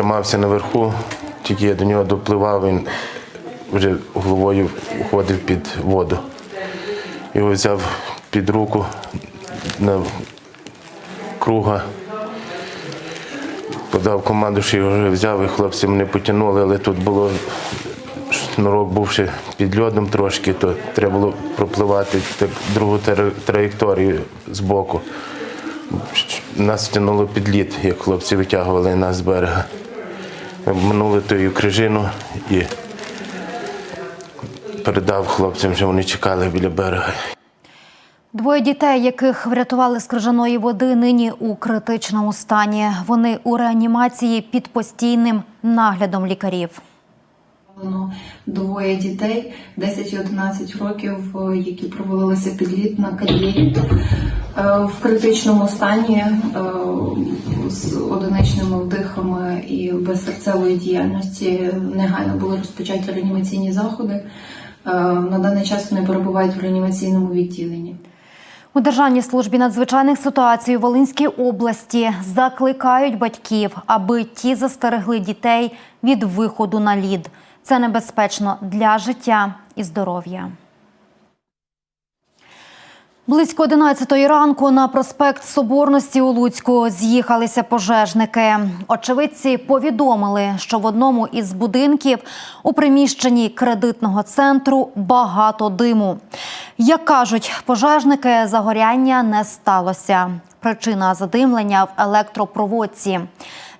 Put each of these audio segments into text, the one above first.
тримався наверху, тільки я до нього допливав, він вже головою уходив під воду. Його взяв під руку на круга, подав команду, що його вже взяв, і хлопці мене потягнули, але тут було шнурок був ще під льодом трошки, то треба було пропливати так, другу траєкторію з боку. Нас тягнуло під лід, як хлопці витягували нас з берега. Ми Минули тою крижину і передав хлопцям, що вони чекали біля берега. Двоє дітей, яких врятували з крижаної води, нині у критичному стані. Вони у реанімації під постійним наглядом лікарів. Воно двоє дітей 10 і 11 років, е, які провалилися під лід на кар'єрі е, в критичному стані е, з одиничними вдихами і без серцевої діяльності. Негайно були розпочаті реанімаційні заходи. На даний час вони перебувають в реанімаційному відділенні. У Державній службі надзвичайних ситуацій у Волинській області закликають батьків, аби ті застерегли дітей від виходу на лід. Це небезпечно для життя і здоров'я. Близько 11 ранку на проспект Соборності у Луцьку з'їхалися пожежники. Очевидці повідомили, що в одному із будинків у приміщенні кредитного центру багато диму. Як кажуть пожежники, загоряння не сталося. Причина задимлення в електропроводці.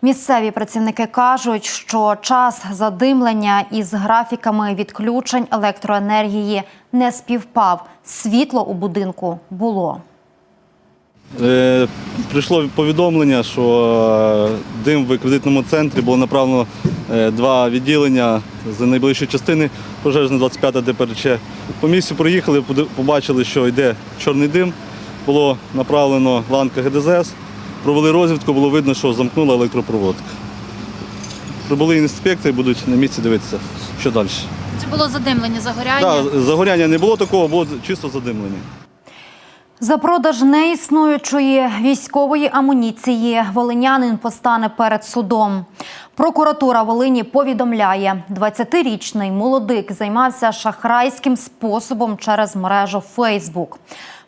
Місцеві працівники кажуть, що час задимлення із графіками відключень електроенергії не співпав. Світло у будинку було. Е, Прийшло повідомлення, що е, дим в кредитному центрі було направлено е, два відділення з найближчої частини пожежна 25 ДПРЧ. По місцю проїхали, побачили, що йде чорний дим. Було направлено ланка ГДЗС, провели розвідку, було видно, що замкнула електропроводка. Прибули інспектори, будуть на місці дивитися, що далі. Це було задимлення, загоряння. Да, загоряння не було такого, було чисто задимлення. За продаж неіснуючої військової амуніції волинянин постане перед судом. Прокуратура Волині повідомляє, 20-річний молодик займався шахрайським способом через мережу Фейсбук.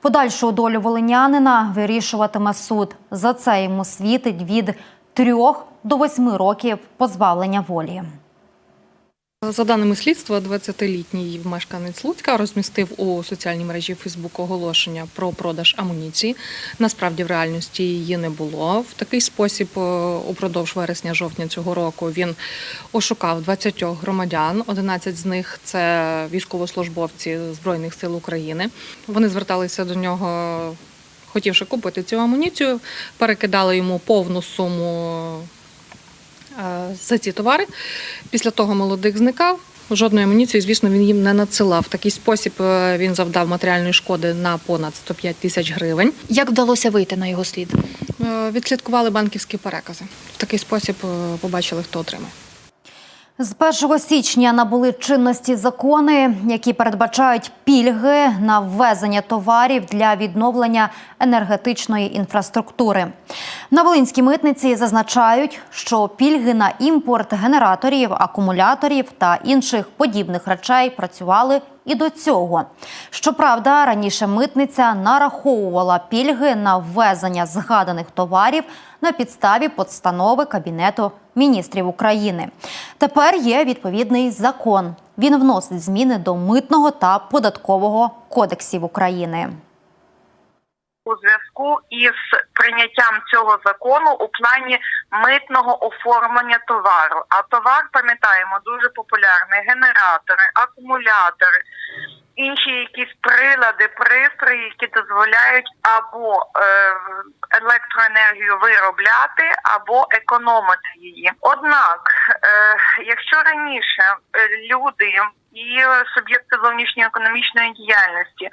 Подальшу долю волинянина вирішуватиме суд. За це йому світить від трьох до восьми років позбавлення волі. За даними слідства, 20-літній мешканець Луцька розмістив у соціальній мережі Фейсбук оголошення про продаж амуніції. Насправді в реальності її не було. В такий спосіб е, упродовж вересня-жовтня цього року він ошукав 20 громадян. 11 з них це військовослужбовці Збройних сил України. Вони зверталися до нього, хотівши купити цю амуніцію, перекидали йому повну суму за ці товари. Після того молодик зникав. Жодної амуніції, звісно, він їм не надсилав. В такий спосіб е, він завдав матеріальної шкоди на понад 105 тисяч гривень. Як вдалося вийти на його слід? Е, Відслідкували банківські перекази. В такий спосіб е, побачили, хто отримає. З 1 січня набули чинності закони, які передбачають пільги на ввезення товарів для відновлення енергетичної інфраструктури. На Волинській митниці зазначають, що пільги на імпорт генераторів, акумуляторів та інших подібних речей працювали і до цього. Щоправда, раніше митниця нараховувала пільги на ввезення згаданих товарів на підставі постанови Кабінету міністрів України. Тепер є відповідний закон. Він вносить зміни до митного та податкового кодексів України. У зв'язку із прийняттям цього закону у плані митного оформлення товару. А товар, пам'ятаємо, дуже популярний: генератори, акумулятори, інші якісь прилади, пристрої, які дозволяють або е, електроенергію виробляти, або економити її. Однак, е, якщо раніше е, люди і суб'єкти зовнішньої економічної діяльності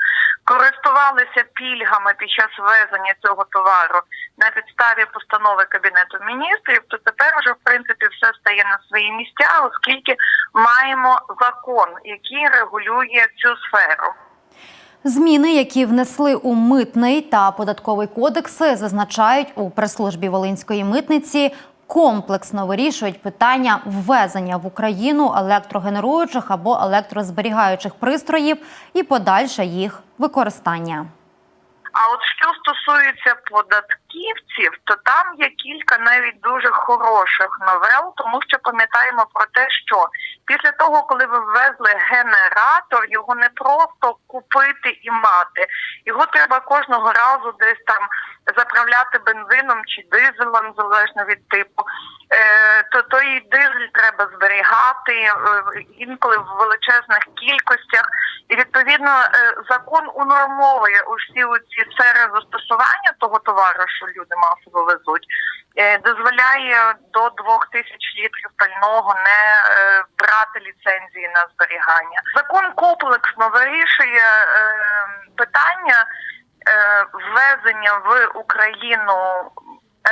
користувалися пільгами під час ввезення цього товару на підставі постанови кабінету міністрів, то тепер вже в принципі все стає на свої місця, оскільки маємо закон, який регулює цю сферу. Зміни, які внесли у митний та податковий кодекси, зазначають у прес-службі Волинської митниці. комплексно вирішують питання ввезення в Україну електрогенеруючих або електрозберігаючих пристроїв і подальше їх використання. А от що стосується податківців, то там є кілька навіть дуже хороших новел, тому що пам'ятаємо про те, що після того, коли ви ввезли генератор, його не просто купити і мати. Його треба кожного разу десь там заправляти бензином чи дизелем, залежно від типу. Е, то той дизель треба зберігати е, інколи в величезних кількостях. І відповідно е, закон унормовує усі ці сфери застосування того товару, що люди масово везуть, е, дозволяє до двох тисяч літрів пального не е, брати ліцензії на зберігання. Закон комплексно вирішує е, питання ввезення в Україну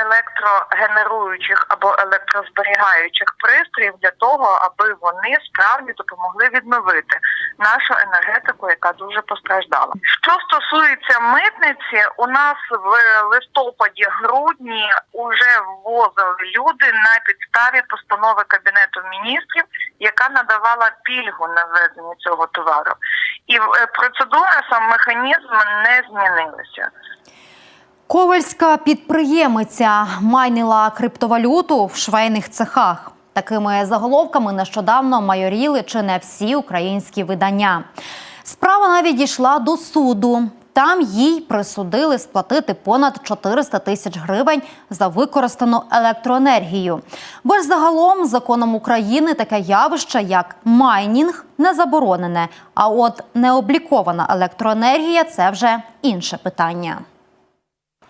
електрогенеруючих або електрозберігаючих пристроїв для того, аби вони справді допомогли відновити нашу енергетику, яка дуже постраждала. Що стосується митниці, у нас в листопаді-грудні вже ввозили люди на підставі постанови кабінету міністрів, яка надавала пільгу на ввезення цього товару, і е, процедура сам механізм не змінилися. Ковальська підприємиця майнила криптовалюту в швейних цехах. Такими заголовками нещодавно майоріли чи не всі українські видання. Справа навіть дійшла до суду. Там їй присудили сплатити понад 400 тисяч гривень за використану електроенергію. Бо ж загалом законом України таке явище, як майнінг, не заборонене. А от необлікована електроенергія це вже інше питання.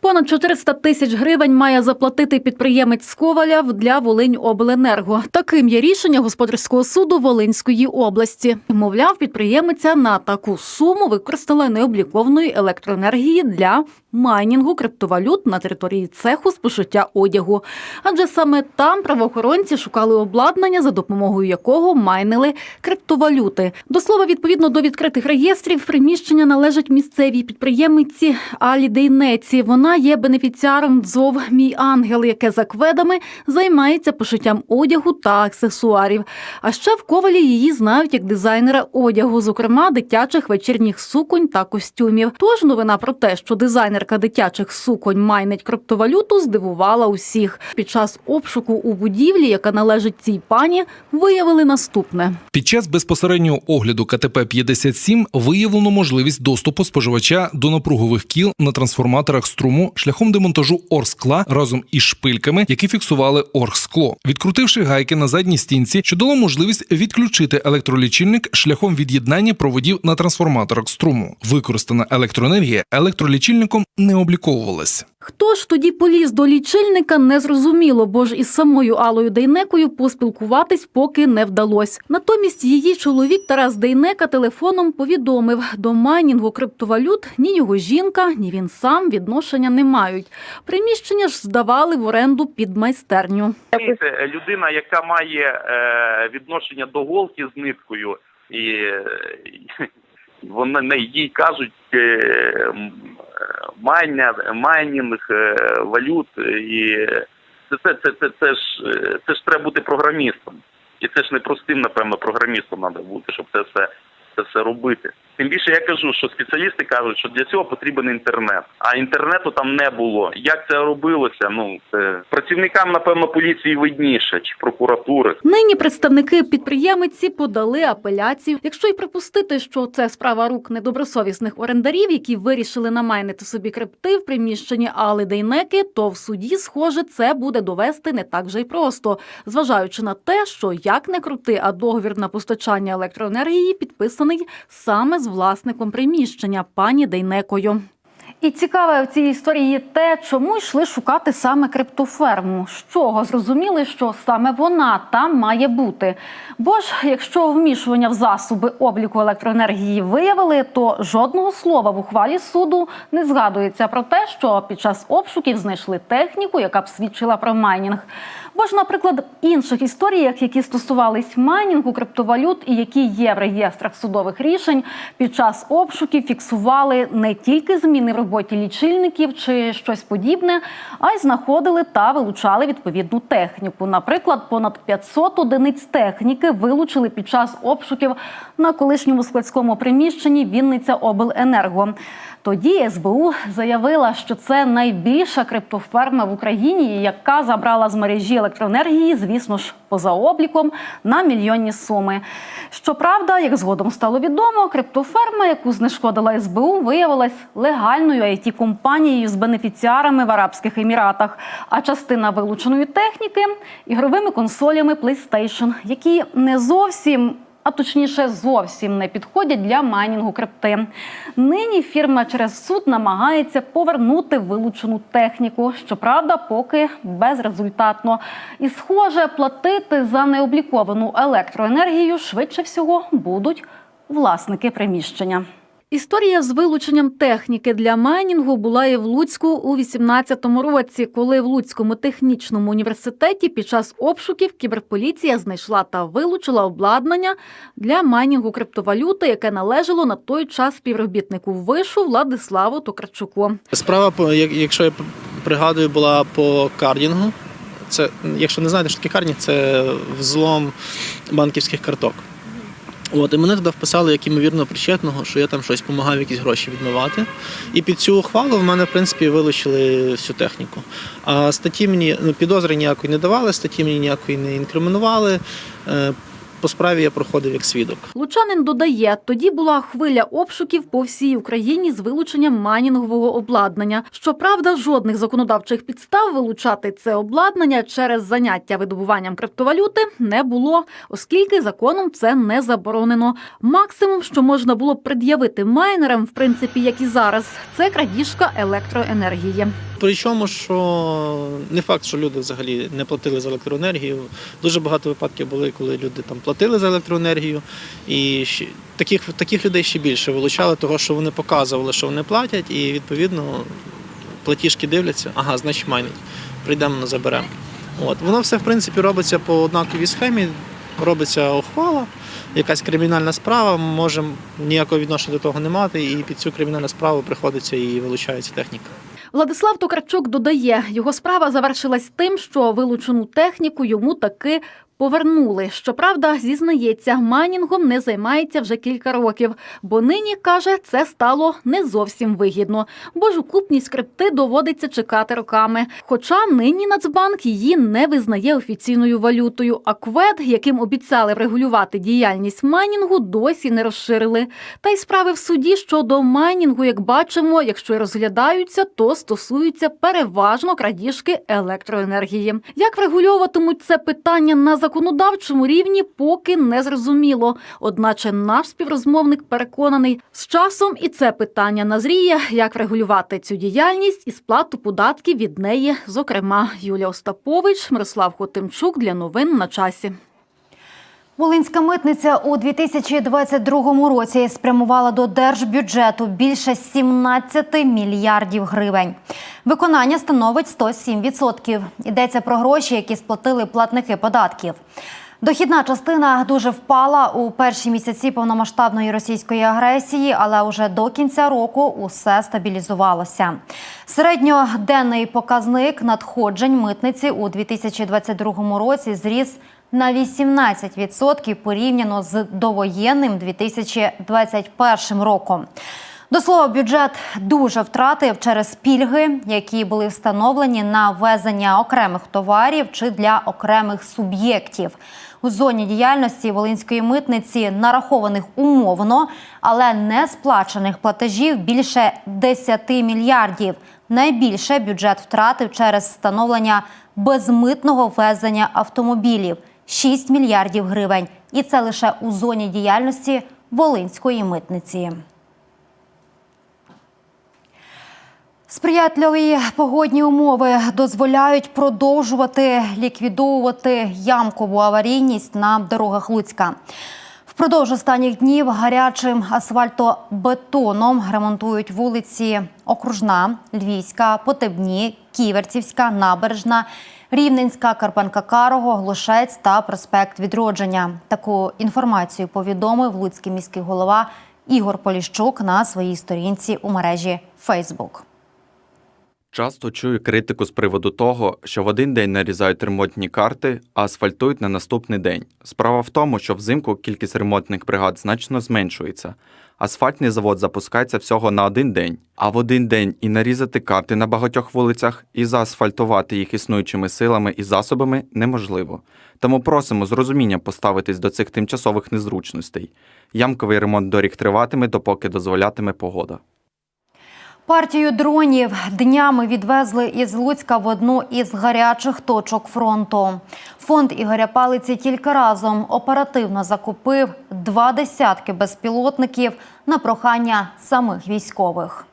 Понад 400 тисяч гривень має заплатити підприємець з Коваля для Волиньобленерго. Таким є рішення господарського суду Волинської області. Мовляв, підприємиця на таку суму використала необлікованої електроенергії для майнінгу криптовалют на території цеху з пошиття одягу. Адже саме там правоохоронці шукали обладнання, за допомогою якого майнили криптовалюти. До слова, відповідно до відкритих реєстрів, приміщення належать місцевій підприємиці Алі Дейнеці. Вона є бенефіціаром ДЗОВ Мій ангел, яке за кведами займається пошиттям одягу та аксесуарів. А ще в ковалі її знають як дизайнера одягу, зокрема дитячих вечірніх суконь та костюмів. Тож новина про те, що дизайнерка дитячих суконь майнить криптовалюту, здивувала усіх. Під час обшуку у будівлі, яка належить цій пані, виявили наступне. Під час безпосереднього огляду КТП 57 виявлено можливість доступу споживача до напругових кіл на трансформаторах струму шляхом демонтажу оргскла разом із шпильками, які фіксували оргскло, відкрутивши гайки на задній стінці, що дало можливість відключити електролічильник шляхом від'єднання проводів на трансформаторах струму. Використана електроенергія електролічильником не обліковувалась. Хто ж тоді поліз до лічильника, не зрозуміло, бо ж із самою Алою Дейнекою поспілкуватись поки не вдалось. Натомість її чоловік Тарас Дейнека телефоном повідомив, до майнінгу криптовалют ні його жінка, ні він сам відношення не мають. Приміщення ж здавали в оренду під майстерню. Людина, яка має е, відношення до голки з ниткою, і не їй кажуть е, е, майня, майнінг е, валют, і це, це, це, це, це ж це ж треба бути програмістом. І це ж не простим, напевно, програмістом треба бути, щоб це все, це все робити. Тим більше я кажу, що спеціалісти кажуть, що для цього потрібен інтернет, а інтернету там не було. Як це робилося? Ну це працівникам, напевно, поліції видніше чи прокуратури. Нині представники підприємиці подали апеляцію. Якщо й припустити, що це справа рук недобросовісних орендарів, які вирішили намайнити собі крипти в приміщенні Али Дейнеки, то в суді, схоже, це буде довести не так вже й просто, зважаючи на те, що як не крути, а договір на постачання електроенергії підписаний саме з власником приміщення пані Дейнекою. І цікаве в цій історії те, чому йшли шукати саме криптоферму. З чого зрозуміли, що саме вона там має бути. Бо ж, якщо вмішування в засоби обліку електроенергії виявили, то жодного слова в ухвалі суду не згадується про те, що під час обшуків знайшли техніку, яка б свідчила про майнінг. Бо ж, наприклад, інших історіях, які стосувались майнінгу, криптовалют і які є в реєстрах судових рішень, під час обшуків фіксували не тільки зміни в роботі лічильників чи щось подібне, а й знаходили та вилучали відповідну техніку. Наприклад, понад 500 одиниць техніки вилучили під час обшуків на колишньому складському приміщенні Вінниця Обленерго. Тоді СБУ заявила, що це найбільша криптоферма в Україні, яка забрала з мережі електроенергії, звісно ж, поза обліком на мільйонні суми. Щоправда, як згодом стало відомо, криптоферма, яку знешкодила СБУ, виявилась легальною it компанією з бенефіціарами в Арабських Еміратах. А частина вилученої техніки ігровими консолями PlayStation, які не зовсім а точніше зовсім не підходять для майнінгу крипти. Нині фірма через суд намагається повернути вилучену техніку. Щоправда, поки безрезультатно. І схоже, платити за необліковану електроенергію швидше всього будуть власники приміщення. Історія з вилученням техніки для майнінгу була і в Луцьку у 18-му році, коли в Луцькому технічному університеті під час обшуків кіберполіція знайшла та вилучила обладнання для майнінгу криптовалюти, яке належало на той час співробітнику вишу Владиславу Токарчуку. Справа, якщо я пригадую, була по кардінгу. Це, якщо не знаєте, що таке кардінг, це взлом банківських карток. От, і мене туди вписали як імовірно причетного, що я там щось допомагав якісь гроші відмивати. І під цю ухвалу в мене, в принципі, вилучили всю техніку. А статті мені ну, підозри ніякої не давали, статті мені ніякої не інкримінували. По справі я проходив як свідок. Лучанин додає, тоді була хвиля обшуків по всій Україні з вилученням майнінгового обладнання. Щоправда, жодних законодавчих підстав вилучати це обладнання через заняття видобуванням криптовалюти не було, оскільки законом це не заборонено. Максимум, що можна було пред'явити майнерам, в принципі, як і зараз, це крадіжка електроенергії. Причому, що не факт, що люди взагалі не платили за електроенергію. Дуже багато випадків були, коли люди там платили за електроенергію, і таких, таких людей ще більше вилучали того, що вони показували, що вони платять, і відповідно платіжки дивляться, ага, значить майнить. Прийдемо, заберемо. От воно все в принципі робиться по однаковій схемі. Робиться ухвала, якась кримінальна справа, ми можемо ніякого відношення до того не мати, і під цю кримінальну справу приходиться і вилучається техніка. Владислав Токарчук додає, його справа завершилась тим, що вилучену техніку йому таки повернули. Щоправда, зізнається, майнінгом не займається вже кілька років, бо нині каже, це стало не зовсім вигідно, бо ж окупність крипти доводиться чекати роками. Хоча нині Нацбанк її не визнає офіційною валютою. А квед, яким обіцяли врегулювати діяльність майнінгу, досі не розширили. Та й справи в суді щодо майнінгу, як бачимо, якщо й розглядаються, то стосуються переважно крадіжки електроенергії. Як врегульовуватимуть це питання на законодавчому рівні, поки не зрозуміло. Одначе наш співрозмовник переконаний, з часом і це питання назріє, як врегулювати цю діяльність і сплату податків від неї. Зокрема, Юлія Остапович, Мирослав Хотимчук для новин на часі. Волинська митниця у 2022 році спрямувала до держбюджету більше 17 мільярдів гривень. Виконання становить 107%. Йдеться про гроші, які сплатили платники податків. Дохідна частина дуже впала у перші місяці повномасштабної російської агресії, але уже до кінця року усе стабілізувалося. Середньоденний показник надходжень митниці у 2022 році зріс на 18% порівняно з довоєнним 2021 роком. До слова, бюджет дуже втратив через пільги, які були встановлені на ввезення окремих товарів чи для окремих суб'єктів. У зоні діяльності Волинської митниці нарахованих умовно, але не сплачених платежів більше 10 мільярдів. Найбільше бюджет втратив через встановлення безмитного ввезення автомобілів 6 мільярдів гривень. І це лише у зоні діяльності Волинської митниці. Сприятливі погодні умови дозволяють продовжувати ліквідовувати ямкову аварійність на дорогах Луцька. Впродовж останніх днів гарячим асфальтобетоном ремонтують вулиці Окружна, Львівська, Потебні, Ківерцівська, Набережна, Рівненська, Карпенка Карого, Глушець та проспект Відродження. Таку інформацію повідомив луцький міський голова Ігор Поліщук на своїй сторінці у мережі Facebook. Часто чую критику з приводу того, що в один день нарізають ремонтні карти, а асфальтують на наступний день. Справа в тому, що взимку кількість ремонтних бригад значно зменшується. Асфальтний завод запускається всього на один день, а в один день і нарізати карти на багатьох вулицях, і заасфальтувати їх існуючими силами і засобами неможливо. Тому просимо з розумінням поставитись до цих тимчасових незручностей. Ямковий ремонт доріг триватиме, допоки дозволятиме погода. Партію дронів днями відвезли із Луцька в одну із гарячих точок фронту. Фонд Ігоря Палиці тільки разом оперативно закупив два десятки безпілотників на прохання самих військових.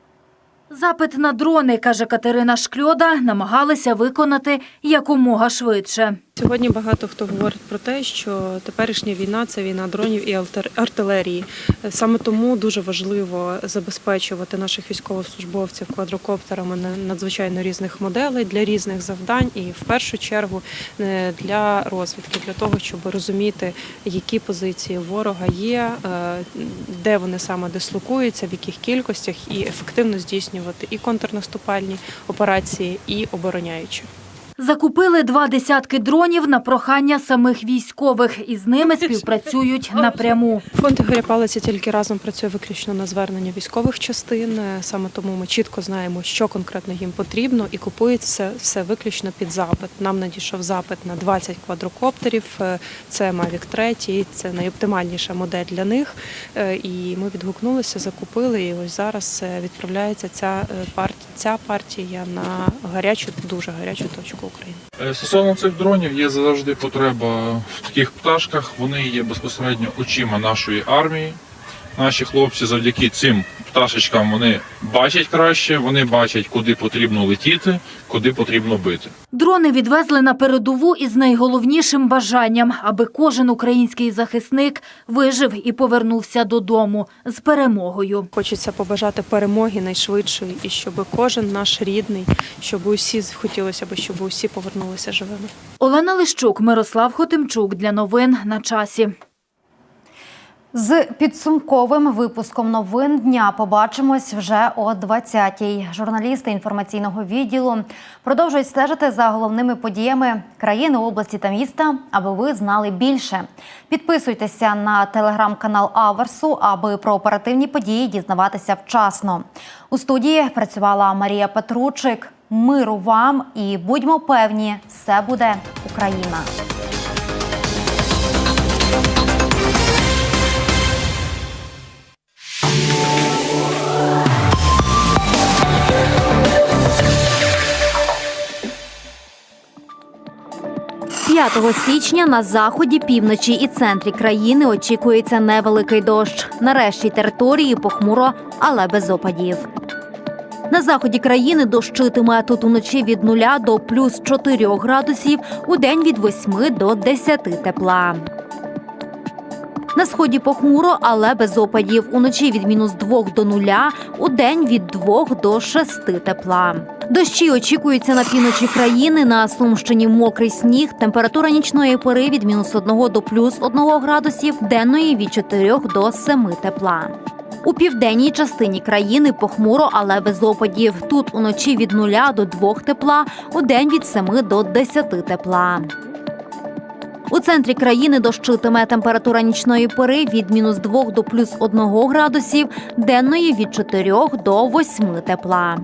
Запит на дрони, каже Катерина Шкльода, намагалися виконати якомога швидше. Сьогодні багато хто говорить про те, що теперішня війна це війна дронів і артилерії. Саме тому дуже важливо забезпечувати наших військовослужбовців квадрокоптерами на- надзвичайно різних моделей для різних завдань, і в першу чергу е, для розвідки, для того, щоб розуміти, які позиції ворога є, е, де вони саме дислокуються, в яких кількостях, і ефективно здійснювати і контрнаступальні операції, і обороняючі. Закупили два десятки дронів на прохання самих військових, і з ними співпрацюють напряму. Фонд Ігоря Палиці тільки разом працює виключно на звернення військових частин. Саме тому ми чітко знаємо, що конкретно їм потрібно, і купують все, все виключно під запит. Нам надійшов запит на 20 квадрокоптерів. Е, Це Mavic 3, це найоптимальніша модель для них. Е, І ми відгукнулися, закупили. І ось зараз е, відправляється ця партія, ця партія на гарячу, дуже гарячу точку України. Е, Стосовно цих дронів є завжди потреба в таких пташках. Вони є безпосередньо очима нашої армії. Наші хлопці завдяки цим пташечкам вони бачать краще, вони бачать, куди потрібно летіти, куди потрібно бити. Дрони відвезли на передову із найголовнішим бажанням, аби кожен український захисник вижив і повернувся додому з перемогою. Хочеться побажати перемоги найшвидшої, і щоб кожен наш рідний, щоб усі хотілося б, щоб усі повернулися живими. Олена Лищук, Мирослав Хотимчук для новин на часі. З підсумковим випуском новин дня побачимось вже о 20-й. Журналісти інформаційного відділу продовжують стежити за головними подіями країни, області та міста, аби ви знали більше. Підписуйтеся на телеграм-канал Аверсу, аби про оперативні події дізнаватися вчасно. У студії працювала Марія Петручик. Миру вам і будьмо певні, все буде Україна. – 5 січня на заході, півночі і центрі країни очікується невеликий дощ. Нарешті території похмуро, але без опадів. На заході країни дощитиме тут уночі від 0 до плюс 4 градусів, у день від 8 до 10 тепла. На сході похмуро, але без опадів. Уночі від мінус 2 до 0, у день від 2 до 6 тепла. Дощі очікуються на півночі країни. На Сумщині мокрий сніг. Температура нічної пори від мінус 1 до плюс 1 градусів, денної від 4 до 7 тепла. У південній частині країни похмуро, але без опадів. Тут уночі від 0 до 2 тепла, у день від 7 до 10 тепла. У центрі країни дощитиме температура нічної пори від мінус 2 до плюс 1 градусів, денної від 4 до 8 тепла.